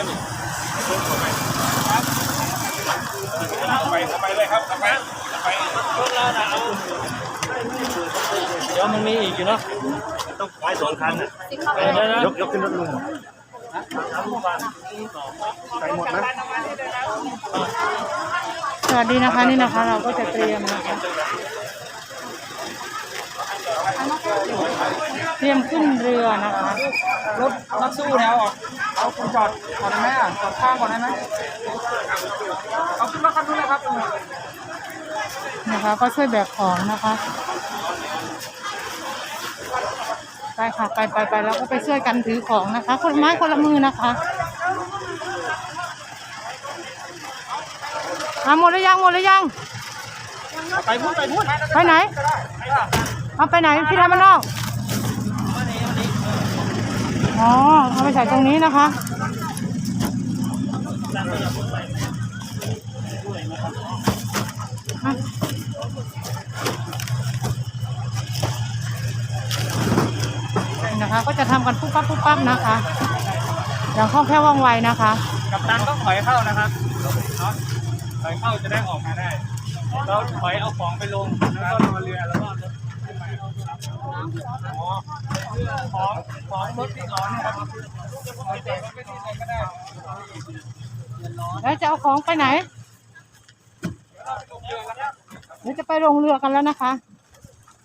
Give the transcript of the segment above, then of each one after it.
กันนี่เข้าไปครับเข้าไปเข้าไปเลยครับเข้าไปเข้าไปรถเราน่ะเอาเดี๋ยวมันมีอีกอยู่เนาะต้องไปสองคันน่ะเดี๋ยวนะยกยกขึ้นรถลุงไปหมดนะสวัสดีนะคะนี่นะคะเราก็จะเตรียมนะคะเตรียมขึ้นเรือนะคะรถนักสู้แล้วอะ เอาคุณจอดก่อนได้ไหมอะจอดข้างก่อนได้ไหมเอาขึ้นมาคันนู้นเลยครับนะคะก็ช่วยแบกของนะคะไปค่ะไปไปไปแล้วก็ไปช่วยกันถือของนะคะ คนละไม้คนละมือนะคะมาหมดหรือยังหมดหรือยังไปพูดไปพูดไปไหนเอาไปไหนพี่ทำมันนอก อ๋อเอาไปใส่ตรงนี้นะคะนะคะ ก็จะทำกันปุ๊บปั๊บปุ๊บปั๊บนะคะอย่างคล่องแคล่วว่องไวนะคะ กับตันต้องถอยเข้านะครับเนาะถอยเข้าจะได้ออกมาได้เราถอยเอาของไปลงแล้วก็รอเรือแล้วก็ขึ้นมาอ๋อ ของของรถที่ร้อนนะครับเอาเด็กไว้ที่ไหนก็ได้แล้วจะเอาของไปไหนเดี๋ยวจะไปลงเรือกันแล้วนะคะ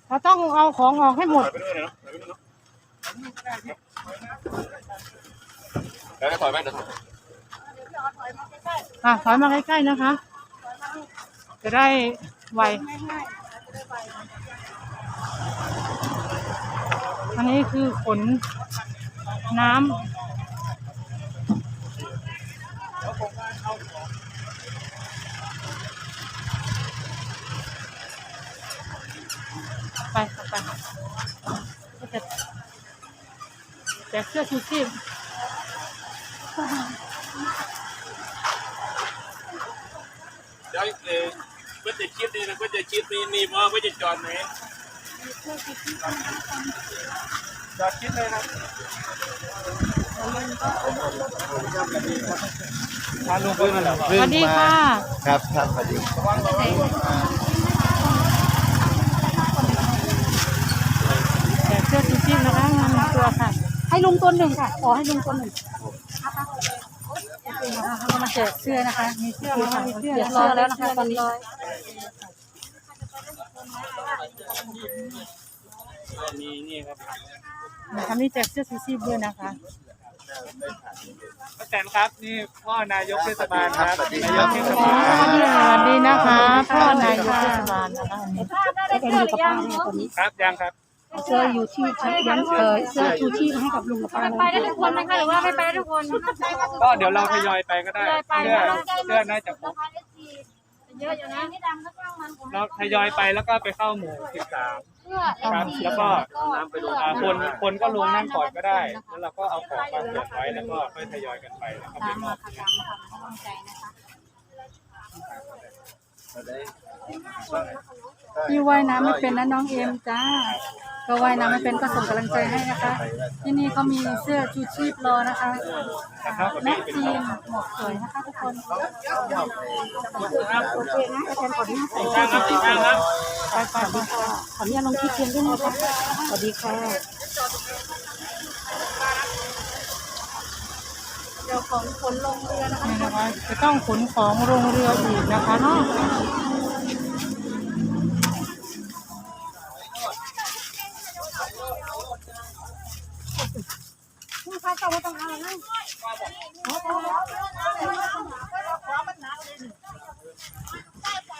เราต้องเอาของออกให้หมดเนาะไปด้วยเนาะแล้วถอยไปเดี๋ยวค่ะถอยมาใกล้ๆนะคะ จะได้ไว อันนี้คือขนน้ำไปไปก็จะแจกเสื้อชูชีพเดี๋ยวเออเพื่อจะคิดนี่นะเพื่อจะคิดนี่นี่ว่าเพื่อจะจอดไหน จอดคิดเลยครับพาลุงพื้นมาแล้วสวัสดีค่ะ ครับครับสวัสดีแจกเสื้อชูชีพนะคะงานหนึ่งตัวค่ะ ให้ลุงตัวหนึ่งค่ะ ขอให้ลุงตัวหนึ่งเรามาแจกเสื้อนะคะ มีเสื้อนะคะมีเสื้อเรียบร้อยแล้วนะคะตอนนี้ มีนี่ครับนะคะนี่แจกเสื้อชูชีพด้วยนะคะป้าแตนครับนี่พ่อนายกเทศบาลครับนายกเทศอ๋อบาลสวัสดีนะคะพ่อนายกเทศบาลนะคะอันนี้เป็นอยู่กับป้าเนี่ยตอนนี้ครับยังครับเสื้ออยู่ที่ยันเออเสื้อชูชีพให้กับลุงกับป้าแล้วไปได้ทุกคนไหมคะหรือว่าไม่ไปได้ทุกคน ก็เดี๋ยวเราทยอยไปก็ได้ไปเสื้อนะคะเสื้อน่าจะครบ เยอะอยู่นะเราทยอยไปแล้วก็ไปเข้าหมู่สิบสามเพื่อครับแล้วก็อ่าคนคนก็ลงนั่งก่อนก็ได้ แล้วเราก็เอาของมาเก็บไว้แล้วก็ค่อยทยอยกันไปแล้วก็ไปมอบพี่ว่ายน้ำไม่เป็นนะน้องเอ็มจ้า ก็ว่ายน้ำไม่เป็นก็ส่งกำลังใจให้นะคะ ที่นี่เขามีเสื้อชูชีพรอนะคะนะครับวันแม็นี้กเป็นซีขนองหมวกสวยนะคะทุกคนครับโอเคนะอาจารย์ขออนุญาตใส่ข้างครับอีกข้างครับไปไปดีค่ะขออนุญาตลงคลิปเพียงด้วยนะคะสวัสดีค่ะเดี๋ยวของขนลงเรือนะคะนี่นะคะจะต้องขนของลงเรืออีกนะคะเนาะ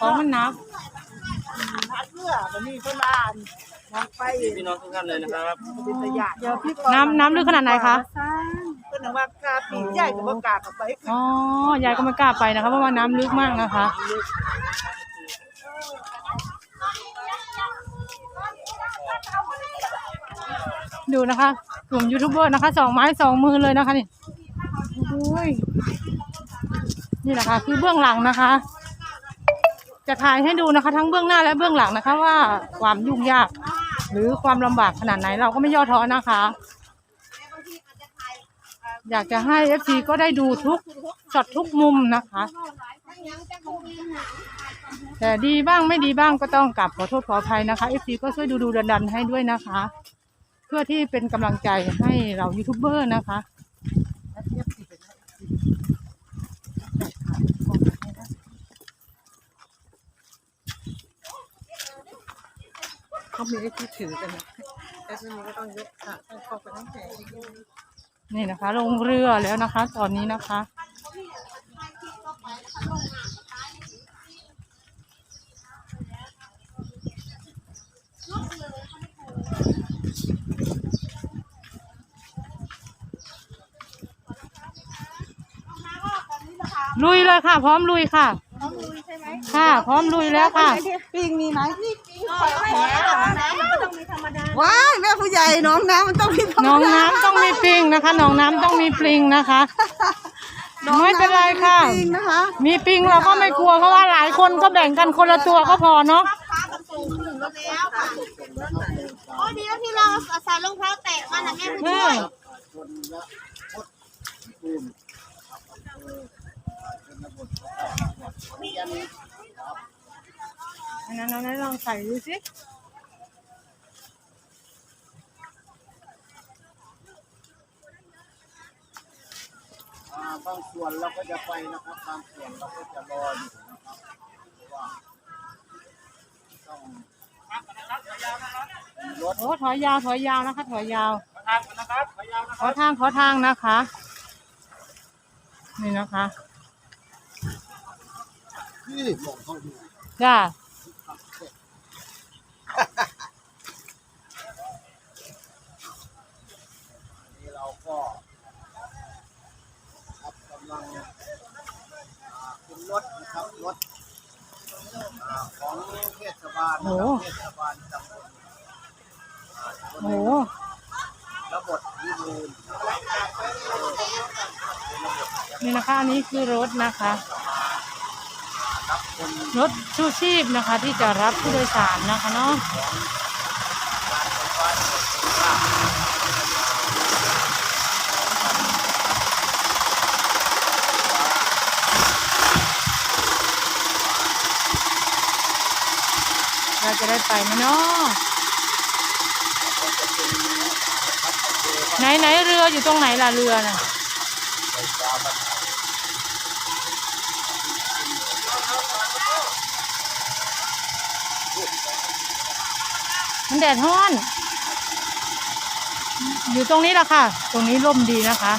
ของมันหนักพี่น้องทุกท่านเลยนะครับเดี๋ยวพี่น้ำน้ำลึกขนาดไหนคะสร้างเป็นว่ากาปีใหญ่กับว่ากากับไปอ๋อยายก็ไม่กล้าไปนะคะเพราะว่าน้ำลึกมากนะคะดูนะคะ กลุ่มยูทูบเบอร์นะคะสองไม้สองมือเลยนะคะนี่โอ้ยนี่แหละค่ะคือเบื้องหลังนะคะ จะถ่ายให้ดูนะคะ ทั้งเบื้องหน้าและเบื้องหลังนะคะ ว่าความยุ่งยาก หรือความลำบากขนาดไหนเราก็ไม่ย่อท้อนะคะ อยากจะให้เอฟซีก็ได้ดูทุกช็อตทุกมุมนะคะ แต่ดีบ้างไม่ดีบ้างก็ต้องกลับขอโทษขออภัยนะคะเอฟซีก็ช่วยดูดูดันดันให้ด้วยนะคะ เพื่อที่เป็นกำลังใจให้เรายูทูบเบอร์นะคะเขามีให้ที่ถือกันนะแต่สมมติก็ต้องยกขาต้องเข้าไปทั้งแขนนี่นะคะ ลงเรือแล้วนะคะ ตอนนี้นะคะ ลุยเลยค่ะ พร้อมลุยค่ะ พร้อมลุยใช่ไหมค่ะ พร้อมลุยแล้วค่ะปิงมีไหมว้ายแม่ผู้ใหญ่น้องน้ำมันต้องมีธรรมน้องดาน้ำต้องมีปลิงนะคะน้องน้ำต้องมีปลิงนะคะไม่เป็นไรค่ะปิงนะคะมีปลิงเราก็ไม่กลัวเพราะว่าหลายคนก็แบ่งกันคนละตัวก็พอเนาะ โอ้ ดีแล้วที่เราใส่รองเท้าแตะมานะแม่ผู้ช่วยอันนั้นเราลองใส่ดูสิบางส่วนเราก็จะไปนะครับบางส่วนเราก็จะรออยู่นะครับเพราะว่าต้อง โอ้ถอยยาวถอยยาวนะคะ ถอยยาวทางนะครับพยายามนะขอทางขอทางนะคะ นี่นะคะที่มองเข้าดูจ้านี่เราก็ครับกำลังอ่าขึ้นรถนะครับรถอ่าของเทศบาลนะครับเทศบาลตำบลอ่าตำบล โอ้ระบบวิบูนี่นะคะอันนี้คือรถนะคะรับคนรถชูชีพนะคะ ที่จะรับผู้โดยสารนะคะเนาะเราจะได้ไปไหมเนาะ ไหนไหนเรืออยู่ตรงไหนล่ะเรือน่ะมันแดดฮ้อน อยู่ตรงนี้แหละค่ะ ตรงนี้ร่มดีนะคะ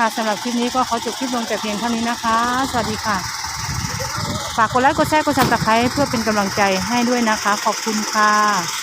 ค่ะสำหรับคลิปนี้ก็ขอจบคลิปลงแต่เพียงเท่านี้นะคะ สวัสดีค่ะ ฝากกดไลค์กดแชร์กดซับสไครต์เพื่อเป็นกำลังใจให้ด้วยนะคะ ขอบคุณค่ะ